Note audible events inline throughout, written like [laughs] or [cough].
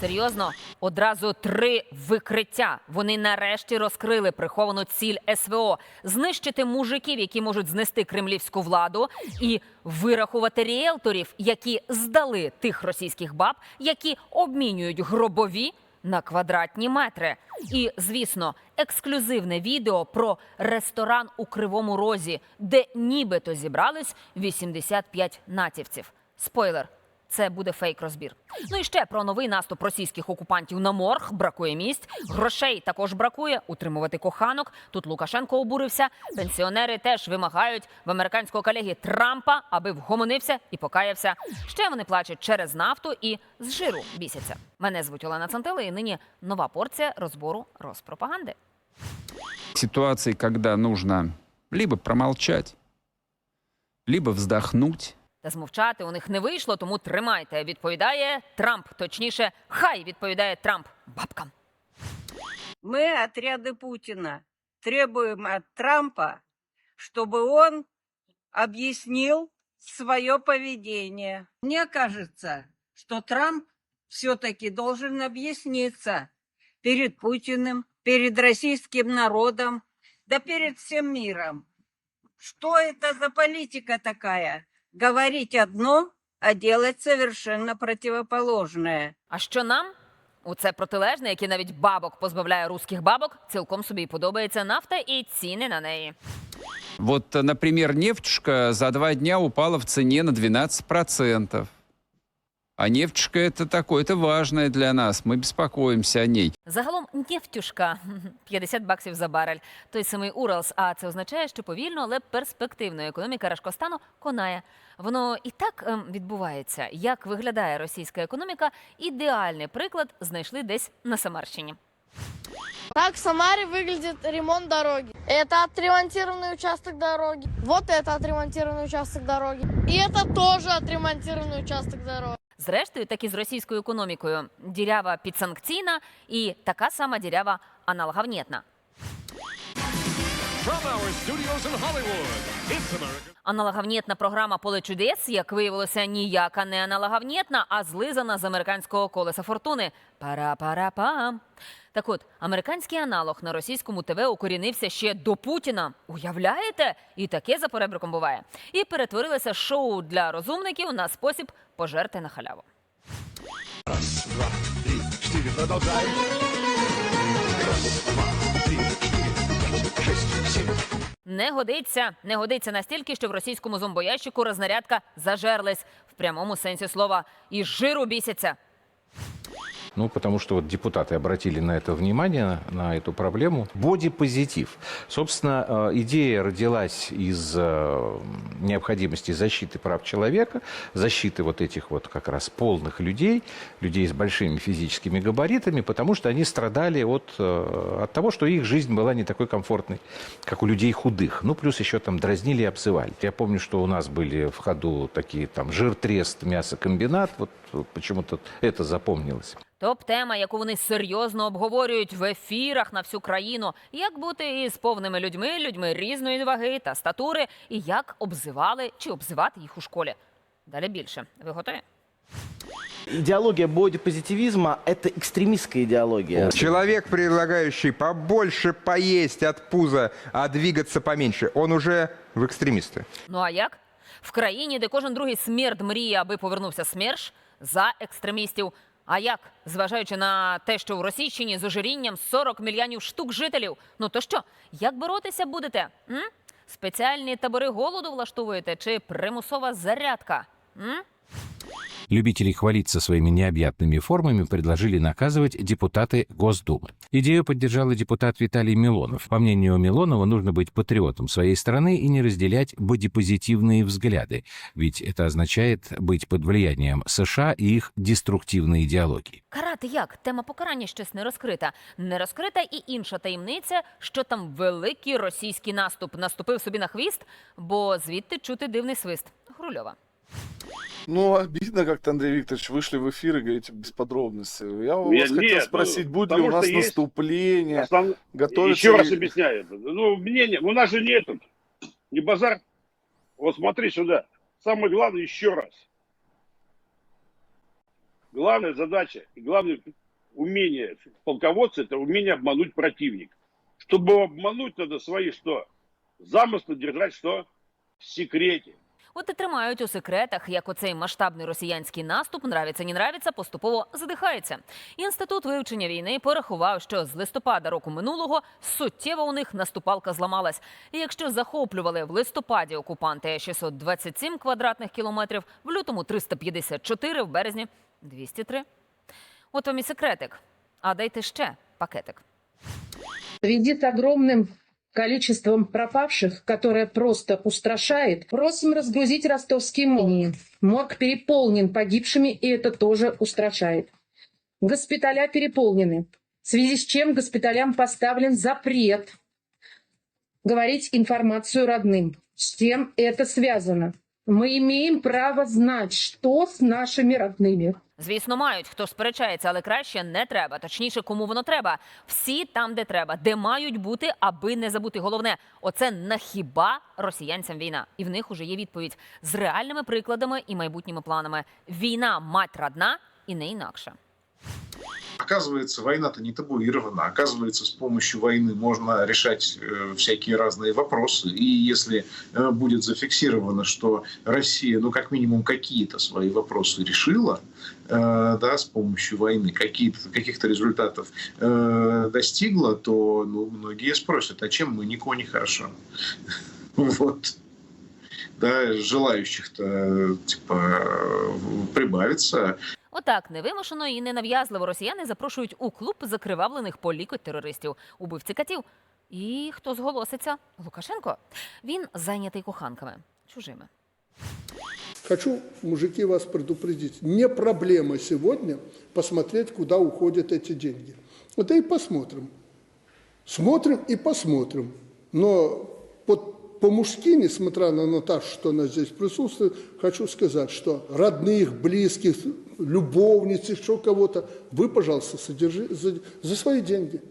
Серйозно, одразу три викриття. Вони нарешті розкрили приховану ціль СВО знищити мужиків, які можуть знести кремлівську владу, і вирахувати ріелторів, які здали тих російських баб, які обмінюють гробові на квадратні метри. І, звісно, ексклюзивне відео про ресторан у Кривому Розі, де нібито зібрались 85 націвців. Спойлер. Це буде фейк розбір. Ну і ще про новий наступ російських окупантів на морг. Бракує місць. Грошей також бракує. Утримувати коханок. Тут Лукашенко обурився. Пенсіонери теж вимагають в американського колеги Трампа, аби вгомонився і покаявся. Ще вони плачуть через нафту і з жиру бісяться. Мене звуть Олена Цантила, і нині нова порція розбору розпропаганди. ситуации, когда нужно либо промолчать, либо вздохнуть, Та змовчати у них не вийшло, тому тримайте. Відповідає Трамп. Точніше, хай відповідає Трамп бабкам. Мы, отряды Путина, требуем от Трампа, чтобы он объяснил свое поведение. Мне кажется, что Трамп все-таки должен объясниться перед Путиным, перед российским народом, да перед всем миром. Что это за политика такая? Говорить одно, а делать совершенно противоположное. А що нам? У це протилежне, яке навіть бабок позбавляє русських бабок, цілком собі подобається нафта і ціни на неї. Вот, э, например, нефтюшка за два дня упала в цене на 12%. А нефтюшка это такое, это важное для нас. Мы беспокоимся о ней. Загалом нефтюшка 50 баксів за барель. Той самий Уралс. А це означає, що повільно, але перспективно економіка Рашкостану конає. Воно і так ем, відбувається. Як виглядає російська економіка? Ідеальний приклад знайшли десь на Самарщині. Так в Самаре выглядит ремонт дороги. Это отремонтированный участок дороги. Вот это отремонтированный участок дороги. И это тоже отремонтированный участок дороги. Зрештою, так і з російською економікою. Дірява підсанкційна і така сама дірява аналоговнєтна. From our studios in Hollywood, it's American. Аналоговнєтна програма Поле чудес, як виявилося, ніяка не аналоговнєтна, а злизана з американського колеса фортуни. Пара-пара-пам. Так от, американський аналог на російському ТВ укорінився ще до Путіна. Уявляєте? І таке за перебриком буває. І перетворилося шоу для розумників на спосіб пожерти на халяву. Не годиться, не годиться настільки, що в російському зомбоящику рознарядка зажерлась в прямому сенсі слова. І жиру бісяться. Ну, потому что вот депутаты обратили на это внимание, на эту проблему. Бодипозитив. Собственно, э, идея родилась из э, необходимости защиты прав человека, защиты вот этих вот как раз полных людей, людей с большими физическими габаритами, потому что они страдали от, э, от того, что их жизнь была не такой комфортной, как у людей худых. Ну, плюс еще там дразнили и обзывали. Я помню, что у нас были в ходу такие там жиртрест, мясокомбинат, вот почему-то это запомнилось. Топ-тема, яку вони серйозно обговорюють в ефірах на всю країну, як бути із повними людьми, людьми різної ваги та статури, і як обзивали чи обзивати їх у школі. Далі більше. Ви готові? Идеология бодипозитивизма – это экстремистская идеология. Человек, предлагающий побольше поесть от пуза, а двигаться поменьше, он уже в экстремисты. Ну а як? В країні, де кожен другий смерть мріє, аби повернувся смерш, за екстремістів. а як, зважаючи на те, що в Російщині з ожирінням 40 мільйонів штук жителів? Ну то що, як боротися будете? М? Спеціальні табори голоду влаштовуєте чи примусова зарядка? М? Любителей хвалиться своими необъятными формами предложили наказывать депутаты Госдумы. Идею поддержал и депутат Виталий Милонов. По мнению Милонова, нужно быть патриотом своей страны и не разделять бодипозитивные взгляды, ведь это означает быть под влиянием США и их деструктивной идеологии. Карати як? Тема покарання щось не розкрита. Не розкрита і інша таємниця, що там великий російський наступ наступив собі на хвіст, бо звідти чути дивний свист. Грульова. Ну, обидно как-то, Андрей Викторович, вышли в эфир и говорите без подробностей. Я у Нет, вас хотел нет, спросить, ну, будет ли у нас есть наступление, Основ- готовится Еще раз объясняю. Ну, мнение, у нас же не этот, не базар. Вот смотри сюда. Самое главное, еще раз. главная задача и главное умение полководца – это умение обмануть противника. Чтобы обмануть, надо свои что? Замыслы держать что? В секрете. От і тримають у секретах, як оцей масштабний росіянський наступ, нравиться не нравиться, поступово задихається. Інститут вивчення війни порахував, що з листопада року минулого суттєво у них наступалка зламалась. І якщо захоплювали в листопаді окупанти 627 квадратних кілометрів, в лютому 354, в березні 203. От вам і секретик. А дайте ще пакетик. В связи с огромным количеством пропавших, которое просто устрашает, просим разгрузить ростовский морг. Морг переполнен погибшими, и это тоже устрашает. Госпиталя переполнены, в связи с чем госпиталям поставлен запрет говорить информацию родным. С чем это связано? Мы имеем право знать, что с нашими родными. Звісно, мають хто сперечається, але краще не треба. Точніше, кому воно треба. Всі там, де треба, де мають бути, аби не забути. Головне, оце на хіба росіянцям війна, і в них уже є відповідь з реальними прикладами і майбутніми планами. Війна мать родна і не інакше. Оказывается, война-то не табуирована. Оказывается, с помощью войны можно решать э, всякие разные вопросы. И если э, будет зафиксировано, что Россия, ну, как минимум, какие-то свои вопросы решила, э, да, с помощью войны, какие-то, каких-то результатов э, достигла, то ну, многие спросят, а чем мы никого не хорошо? [laughs] Вот. Да, желающих-то типа прибавится. Отак невимушено і ненав'язливо росіяни запрошують у клуб закривавлених по лікоть терористів, убивці катів. І хто зголоситься? Лукашенко. Він зайнятий коханками чужими. Хочу, мужики, вас предупредить. Не проблема сегодня посмотреть, куда уходят эти деньги. Это и посмотрим. Смотрим и посмотрим. Но вот по-мужски, несмотря на Наташу, что она здесь присутствует, хочу сказать, что родных, близких, любовниц, еще кого-то, вы, пожалуйста, содержи за, за свои деньги.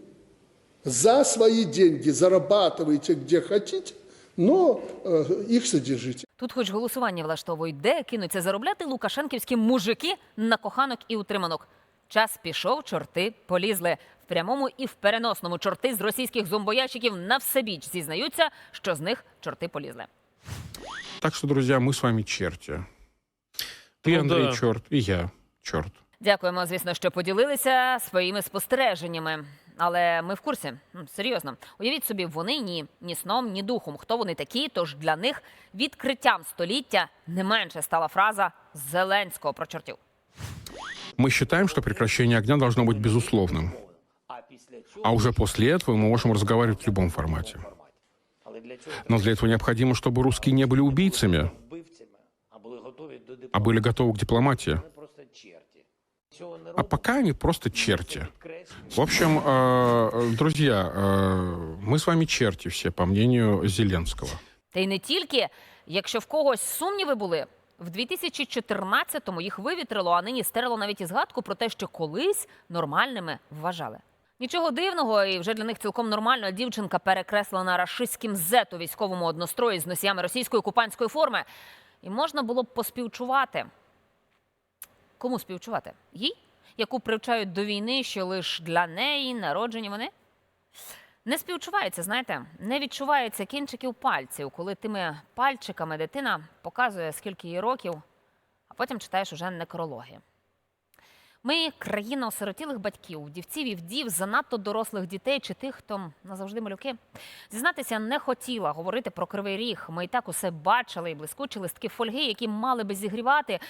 За свои деньги зарабатывайте где хотите, но э, их содержите. Тут, хоч голосування влаштовують, де кинуться заробляти лукашенківські мужики на коханок і утриманок. Час пішов, чорти полізли. В прямому і в переносному чорти з російських зомбоящиків на всебіч зізнаються, що з них чорти полізли. Так что, друзья, мы с вами черти. Ты, Ну Андрей, да. черт, и я черт. Дякуємо, звісно, що поділилися своїми спостереженнями. Але ми в курсі. М, Серйозно. Уявіть собі, вони ні, ні сном, ні духом. Хто вони такі? Тож для них відкриттям століття не менше стала фраза Зеленського про чортів. Мы считаем, что прекращение огня должно быть безусловным. А уже после этого мы можем разговаривать в любом формате. Но для этого необходимо, чтобы русские не были убийцами, а были готовы к дипломатии. А пока они просто черти. В общем, э, друзья, э, мы с вами черти все, по мнению Зеленского. Та й не тільки, якщо в когось сумніви були. В 2014-му їх вивітрило, а нині стерло навіть і згадку про те, що колись нормальними вважали. Нічого дивного, і вже для них цілком нормально дівчинка перекреслена рашистським зет у військовому однострої з носіями російської окупантської форми. І можна було б поспівчувати. Кому співчувати? Їй, Яку привчають до війни, що лише для неї народжені вони? Не співчувається, знаєте, не відчувається кінчиків пальців, коли тими пальчиками дитина показує, скільки їй років, а потім читаєш уже некрологи. Ми країна осиротілих батьків, дівців і вдів, занадто дорослих дітей чи тих, хто назавжди малюки. Зізнатися не хотіла говорити про кривий ріг. Ми і так усе бачили і блискучі листки фольги, які мали би зігрівати.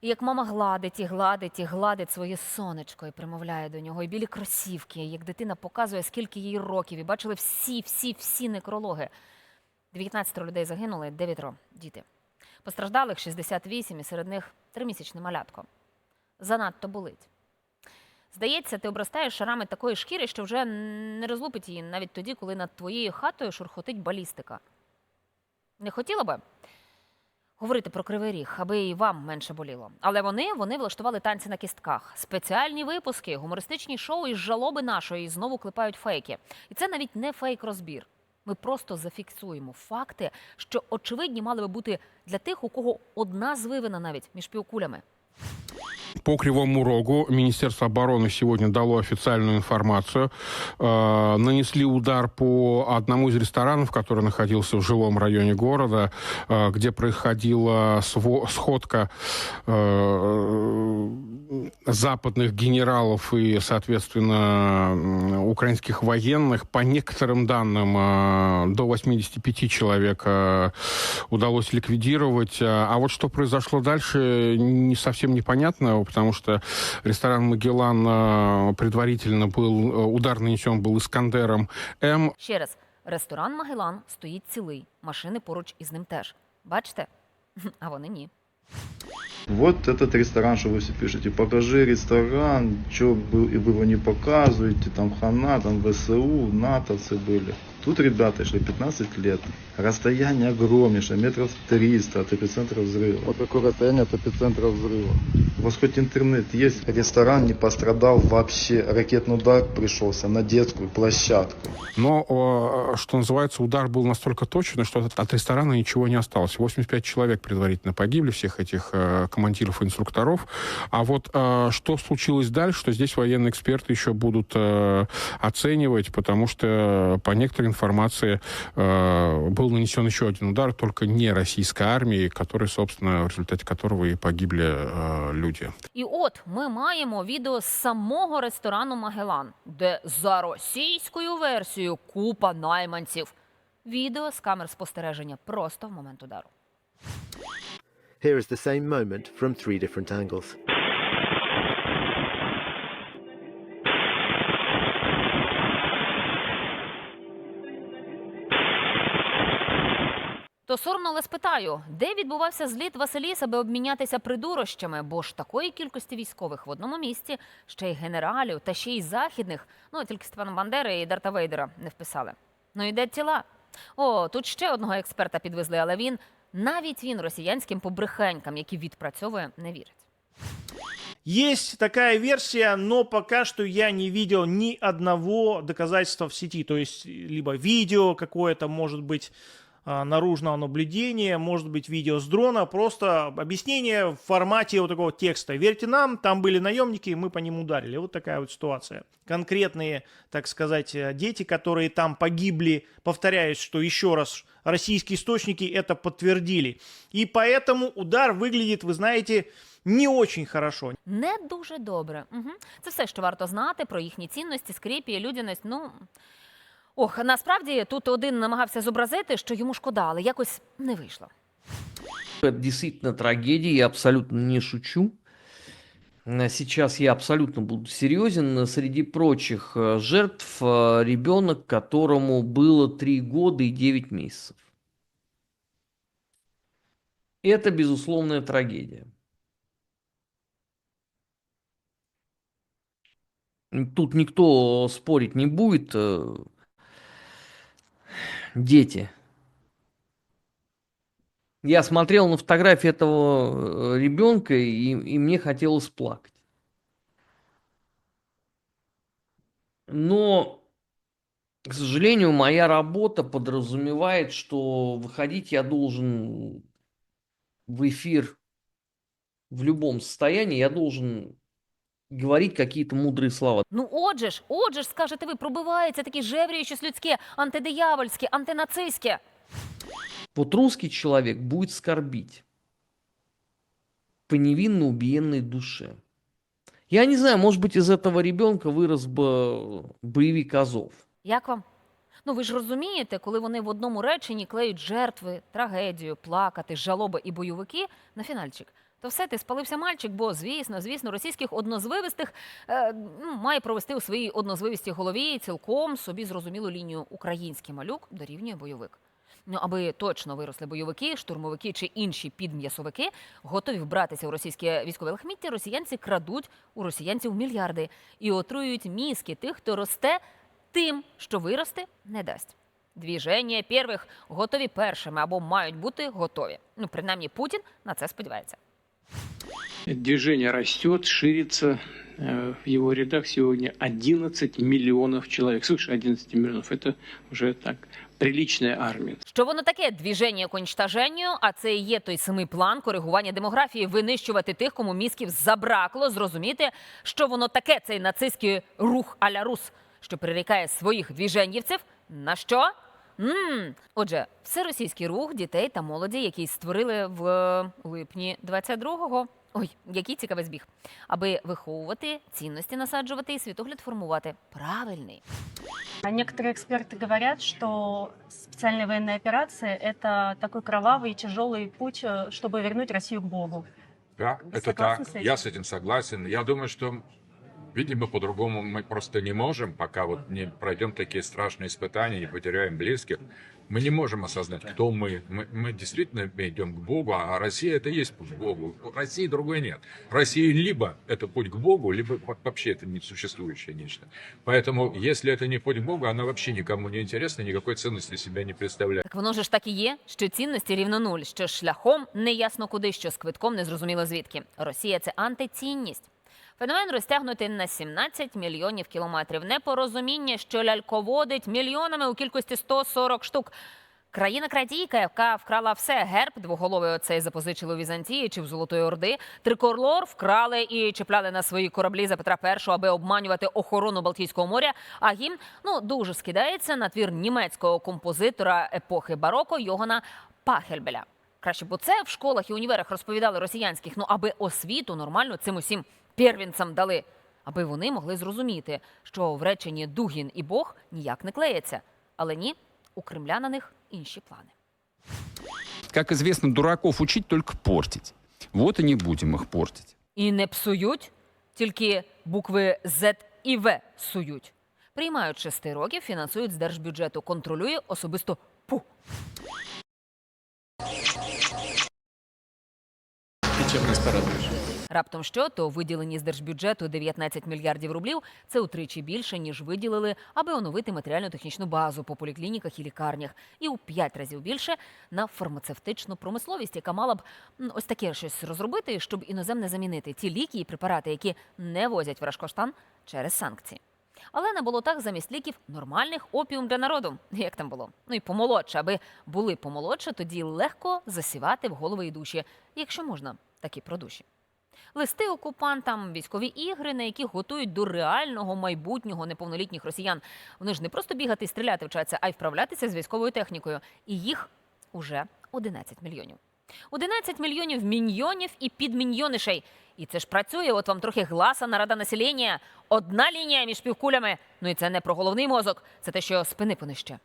І як мама гладить і гладить і гладить своє сонечко і примовляє до нього, і білі кросівки, як дитина показує, скільки їй років, і бачили всі, всі, всі некрологи. 19 людей загинули, дев'ятеро діти. Постраждалих 68, і серед них тримісячне малятко. Занадто болить. Здається, ти обростаєш шарами такої шкіри, що вже не розлупить її навіть тоді, коли над твоєю хатою шурхотить балістика. Не хотіла би говорити про кривий ріг, аби і вам менше боліло. Але вони, вони влаштували танці на кістках, спеціальні випуски, гумористичні шоу із жалоби нашої і знову клепають фейки. І це навіть не фейк-розбір. Ми просто зафіксуємо факти, що очевидні мали би бути для тих, у кого одна звивина навіть між півкулями. По Кривому Рогу Министерство обороны сегодня дало официальную информацию. Э, нанесли удар по одному из ресторанов, который находился в жилом районе города, э, где происходила сво- сходка э, западных генералов и, соответственно, украинских военных. По некоторым данным, э, до 85 человек э, удалось ликвидировать. А вот что произошло дальше, не совсем непонятно, потому что ресторан «Магеллан» э, предварительно был, э, удар нанесен был «Искандером М». Ще раз, ресторан Магелан стоїть цілий, машини поруч із ним теж. Бачите? [laughs] А вони ні. Вот этот ресторан, что вы все пишете, покажи ресторан, что был, и вы его не показываете, там хана, там ВСУ, натовцы были. Тут ребята шли 15 лет, расстояние огромнейшее, метров 300 от эпицентра взрыва. Вот какое расстояние от эпицентра взрыва? У вас хоть интернет есть? Ресторан не пострадал вообще, ракетный удар пришелся на детскую площадку. Но, что называется, удар был настолько точный, что от, ресторана ничего не осталось. 85 человек предварительно погибли, всех этих э, командиров и инструкторов. А вот э, что случилось дальше, что здесь военные эксперты еще будут э, оценивать, потому что по некоторой информации э, был нанесен еще один удар, только не российской армии, который, собственно, в результате которого и погибли э, люди. І от ми маємо відео з самого ресторану Магелан, де за російською версією купа найманців. Відео з камер спостереження просто в момент удару. Here is the same moment from three different angles. То соромно, але спитаю, де відбувався зліт Василіс, аби обмінятися придурощами? Бо ж такої кількості військових в одному місці, ще й генералів, та ще й західних, ну тільки Степана Бандери і Дарта Вейдера не вписали. Ну і де тіла? О, тут ще одного експерта підвезли, але він навіть він росіянським побрехенькам, які відпрацьовує, не вірить. Есть такая версия, но пока что я не видел ни одного доказательства в сети. То есть, либо видео какое-то, может быть, наружного наблюдения, может быть, видео с дрона. Просто объяснение в формате вот такого текста. Верьте нам, там были наемники, мы по ним ударили. Вот такая вот ситуация. Конкретные, так сказать, э, дети, которые там погибли, повторяюсь, что еще раз, российские источники это подтвердили. И поэтому удар выглядит, вы знаете, не очень хорошо. Не дуже добре. Угу. Це все, що варто знати про їхні цінності, скріпі, людяність. Ну ох, насправді тут один намагався зобразити, що йому шкода, але якось не вийшло. Это действительно трагедия, я абсолютно не шучу. Э, Сейчас я абсолютно буду серьезен. Среди прочих э, жертв э, ребенок, которому было 3 года и 9 месяцев. Это безусловная трагедия. Тут никто спорить не будет. Дети. Я смотрел на фотографии этого э, ребенка, и, и мне хотелось плакать. Но, к сожалению, моя работа подразумевает, что выходить я должен в эфир в любом состоянии, я должен говорить какие-то мудрые слова. Ну, отже ж, отже ж, скажете ви, пробивається такі жеврії, щось людське, антидиявольське, антинацистське. Вот русский человек будет скорбить по невинно убиенной душе. Я не знаю, может быть, из этого ребенка вырос бы боевик Азов. Як вам? Ну ви ж розумієте, коли вони в одному реченні клеють жертви, трагедію, плакати, жалоби і бойовики на фінальчик. То все, ти спалився мальчик, бо звісно, звісно, російських однозвивистих е, ну, має провести у своїй однозвивістій голові цілком собі зрозумілу лінію український малюк дорівнює бойовик. Ну, аби точно виросли бойовики, штурмовики чи інші підм'ясовики, готові вбратися у російське військове лахміття, росіянці крадуть у росіянців мільярди і отруюють мізки тих, хто росте тим, що вирости не дасть. Двіження первих готові першими або мають бути готові. Ну, принаймні, Путін на це сподівається. Движение растет, ширится. Э, В его рядах сегодня 11 миллионов человек. Свыше 11 миллионов. Это уже так приличная армия. Що воно таке двіження к уничтоженню, а це і є той самий план коригування демографії, винищувати тих, кому мізків забракло, зрозуміти, що воно таке, цей нацистський рух а-ля Рус, що прирікає своїх двіженівців на що? м Отже, всеросійський рух дітей та молоді, який створили в е, липні 22-го. Ой, який цікавий збіг, аби виховувати цінності насаджувати і світогляд формувати правильний. А некоторые эксперты говорят, что специальная военная операция – это такой кровавый и тяжелый путь, э, чтобы вернуть Россию к Богу. Да, Вы это согласны так. с этим? Я с этим согласен. Я думаю, что, видимо, по-другому мы просто не можем, пока вот не пройдем такие страшные испытания, не потеряем близких. Мы не можем осознать, кто мы. Мы, мы действительно идем к Богу, а Россия это и есть путь к Богу. У России другой нет. Россия либо это путь к Богу, либо во- вообще это несуществующее нечто. Поэтому, если это не путь к Богу, она вообще никому не интересна, никакой ценности себя не представляет. Так воно ж так і є, що цінності рівно нуль, що шляхом неясно куди, що з квитком незрозуміло звідки. Росія це антицінність. Феномен розтягнутий на 17 мільйонів кілометрів. Непорозуміння, що ляльководить мільйонами у кількості 140 штук. Країна крадійка, яка вкрала все. Герб двоголовий оцей запозичили у Візантії чи в Золотої Орди. Трикорлор вкрали і чіпляли на свої кораблі за Петра І, аби обманювати охорону Балтійського моря. А гімн ну дуже скидається на твір німецького композитора епохи бароко Йогана Пахельбеля. Краще б це в школах і універах розповідали росіянських, ну аби освіту нормально цим усім первінцям дали, аби вони могли зрозуміти, що в реченні Дугін і Бог ніяк не клеяться. Але ні, у Кремля на них інші плани. Как известно, дураков учить только портить. Вот и не будем их портить. І не псують, тільки букви Z і В сують. Приймають шести років, фінансують з держбюджету, контролює особисто ПУ. Чем нас порадуешь? Раптом що, то виділені з держбюджету 19 мільярдів рублів – це утричі більше, ніж виділили, аби оновити матеріально-технічну базу по поліклініках і лікарнях. І у 5 разів більше на фармацевтичну промисловість, яка мала б ось таке щось розробити, щоб іноземне замінити ті ліки і препарати, які не возять в Рашкоштан через санкції. Але на болотах замість ліків нормальних опіум для народу. Як там було? Ну і помолодше, аби були помолодше, тоді легко засівати в голови і душі, якщо можна, такі про душі. Листи окупантам, військові ігри, на яких готують до реального майбутнього неповнолітніх росіян. Вони ж не просто бігати і стріляти вчаться, а й вправлятися з військовою технікою. І їх уже 11 мільйонів. 11 мільйонів міньйонів і підміньйонишей. І це ж працює. От вам трохи гласа на рада населення. Одна лінія між півкулями. Ну і це не про головний мозок, це те, що спини понижче.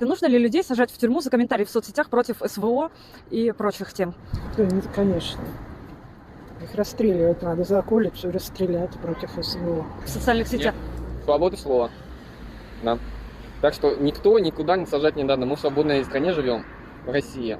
Нужно ли людей сажать в тюрьму за комментарии в соцсетях против СВО и прочих тем? Конечно. Их расстреливать надо за околицу, расстрелять против СВО. В социальных сетях? Свобода слова. Да. Так что никто никуда не сажать не надо. Мы в свободной стране живем. Россия.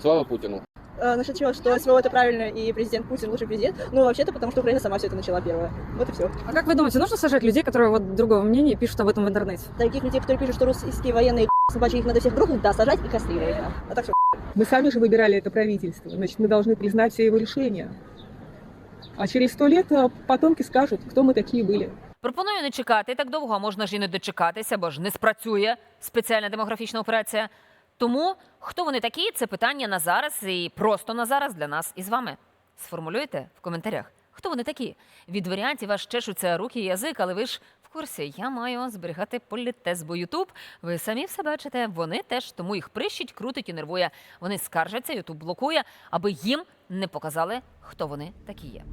Слава Путину. э, насчет чего, что СВО это правильно и президент Путин лучший президент. Ну, вообще-то, потому что Украина сама все это начала первая. Вот и все. А как вы думаете, нужно сажать людей, которые вот другого мнения пишут об этом в интернете? Таких людей, которые пишут, что русские военные [laughs] собачьи, их надо всех грохнуть, да, сажать и кастрировать. Да. А так все. Мы сами же выбирали это правительство, значит, мы должны признать все его решения. А через сто лет э, потомки скажут, кто мы такие были. Пропоную не чекати так довго, а можна ж і не дочекатися, бо ж не спрацює спеціальна демографічна операція. Тому хто вони такі? Це питання на зараз і просто на зараз для нас і з вами. Сформулюйте в коментарях, хто вони такі. Від варіантів аж чешуться руки і язик, але ви ж в курсі. Я маю зберігати політез, бо Ютуб. Ви самі все бачите. Вони теж тому їх прищить, крутить і нервує. Вони скаржаться, Ютуб блокує, аби їм не показали, хто вони такі є.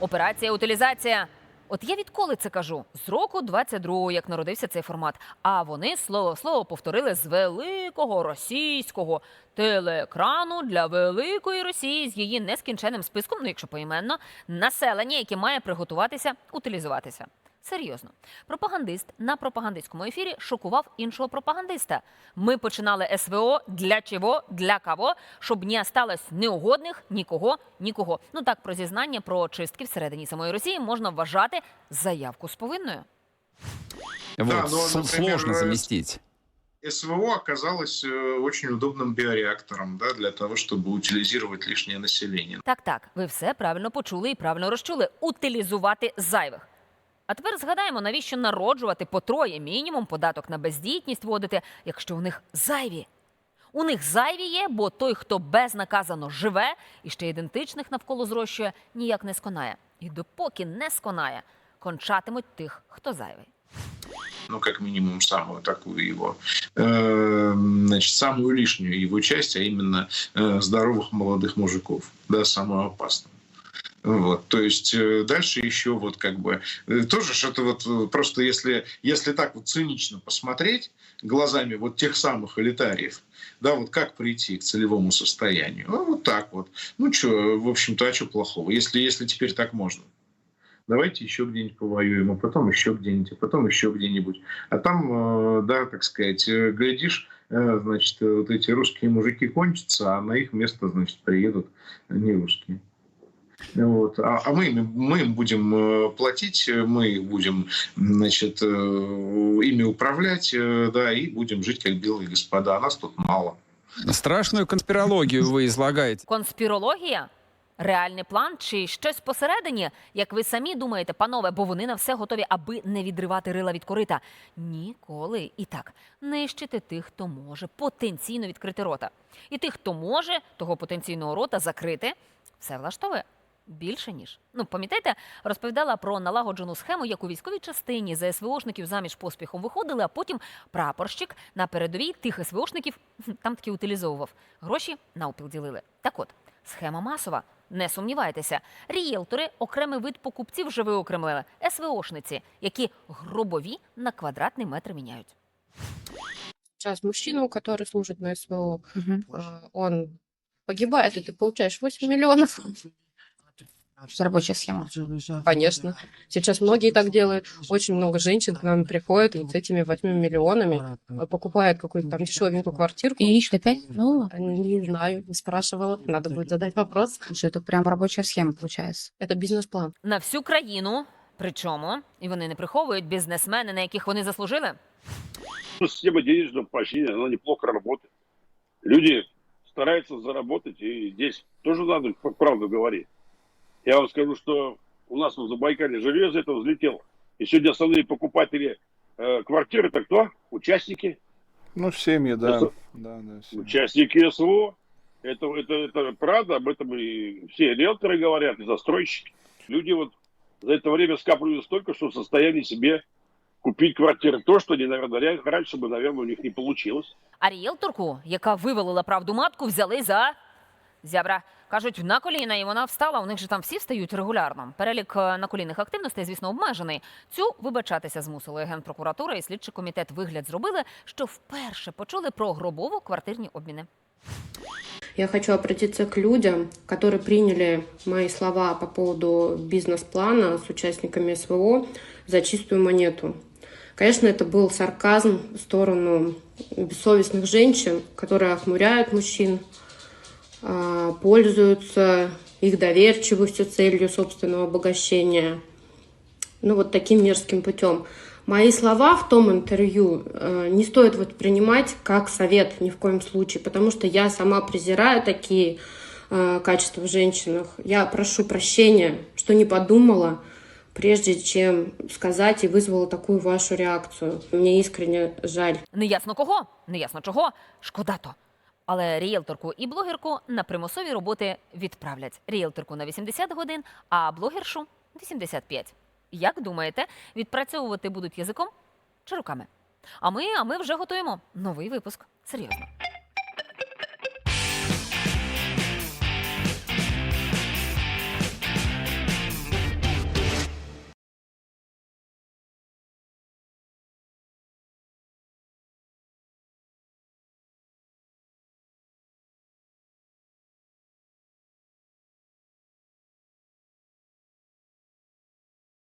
Операція утилізація. От я відколи це кажу? З року 22-го, як народився цей формат. А вони слово в слово повторили з великого російського телеекрану для великої Росії з її нескінченним списком, ну якщо поіменно, населення, яке має приготуватися утилізуватися. Серйозно, пропагандист на пропагандистському ефірі шокував іншого пропагандиста. Ми починали СВО для чого, для кого, щоб не осталось неугодних нікого, нікого. Ну так про зізнання про чистки всередині самої Росії можна вважати заявку з повинною. Вот, ну, с- например, сложно э, заместить. СВО оказалось э, очень удобным биореактором да, для того, чтобы утилизировать лишнее население. Так, так, ви все правильно почули і правильно розчули. Утилізувати зайвих. А тепер згадаємо, навіщо народжувати по троє мінімум податок на бездітність вводити, якщо у них зайві. У них зайві є, бо той, хто безнаказано живе і ще ідентичних навколо зрощує, ніяк не сконає. І допоки не сконає, кончатимуть тих, хто зайвий. ну, как минимум, самую такую его, э, значит, самую лишнюю его часть, а именно э, здоровых молодых мужиков, да, самую опасную. Вот, то есть э, дальше еще вот как бы э, тоже что-то вот э, просто если если так вот цинично посмотреть глазами вот тех самых элитариев, да, вот как прийти к целевому состоянию, ну, вот так вот. Ну что, в общем-то, а что плохого, если если теперь так можно? давайте еще где-нибудь повоюем, а потом еще где-нибудь, а потом еще где-нибудь. А там, да, так сказать, глядишь, значит, вот эти русские мужики кончатся, а на их место, значит, приедут не русские. Вот. А, а мы, им- мы им будем э, платить, э, мы их будем, значит, э, ими управлять, э, да, и будем жить как белые господа. А нас тут мало. Страшную конспирологию вы излагаете. Конспірологія? Реальний план чи щось посередині, як ви самі думаєте, панове, бо вони на все готові, аби не відривати рила від корита. Ніколи. І так, нищити тих, хто може потенційно відкрити рота. І тих, хто може того потенційного рота закрити, все влаштовує. Більше ніж. Ну, пам'ятаєте, розповідала про налагоджену схему, як у військовій частині ЗСВОшників заміж поспіхом виходили, а потім прапорщик на передовій тих СВОшників там таки утилізовував. Гроші навпіл ділили. Так от, схема масова. Не сумнівайтеся, рієлтори окремий вид покупців вже виокремили СВОшниці, які гробові на квадратний метр міняють. Сейчас мужчину, который служит на СВО, а, он погибает, и ты получаешь 8 миллионов. Это рабочая схема. Конечно. Сейчас многие так делают. Очень много женщин к нам приходят вот с этими 8 миллионами, а, покупают какую-то там дешевенькую квартирку. И ищут опять нового? Не знаю, не спрашивала. Надо будет задать вопрос. Что это прям рабочая схема получается. Это бизнес-план. На всю країну, причому, і вони не приховують бізнесмени, на яких вони заслужили. Ну, Система денежного поощрения, она неплохо работает. Люди стараются заработать, и здесь тоже надо п- правду говорить. Я вам скажу, что у нас в Забайкале железо это взлетело. И сегодня основные покупатели э, квартир это кто? Участники. Ну, семьи, да. Это- Да, да, семьи. Участники СВО. Это, это, это правда, об этом и все риэлторы говорят, и застройщики. Люди вот за это время скапливают столько, что в состоянии себе купить квартиры. То, что они, наверное, ра- раньше бы, наверное, у них не получилось. А ріелторку, яка вивалила правду матку, взяли за зябра. Кажуть, на коліна, і вона встала. У них же там всі встають регулярно. Перелік е, наколінних активностей, звісно, обмежений. Цю вибачатися змусили генпрокуратура і слідчий комітет вигляд зробили, що вперше почули про гробово-квартирні обміни. Я хочу обратиться к людям, которые приняли мои слова по поводу бизнес-плана с участниками СВО за чистую монету. Конечно, это был сарказм в сторону бессовестных женщин, которые охмуряют мужчин, а, пользуются их доверчивостью целью собственного обогащения. Ну, вот таким мерзким путем. Мои слова в том интервью э, не стоит воспринимать как совет ни в коем случае, потому что я сама презираю такие э, качества в женщинах. Я прошу прощения, что не подумала, прежде чем сказать и вызвала такую вашу реакцию. Мне искренне жаль. Неясно кого, неясно чого. Шкода то. Але ріелторку і блогерку на примусові роботи відправлять. Ріелторку на 80 годин, а блогершу 85. Як думаєте, відпрацьовувати будуть язиком чи руками? А ми, а ми вже готуємо новий випуск. Серйозно.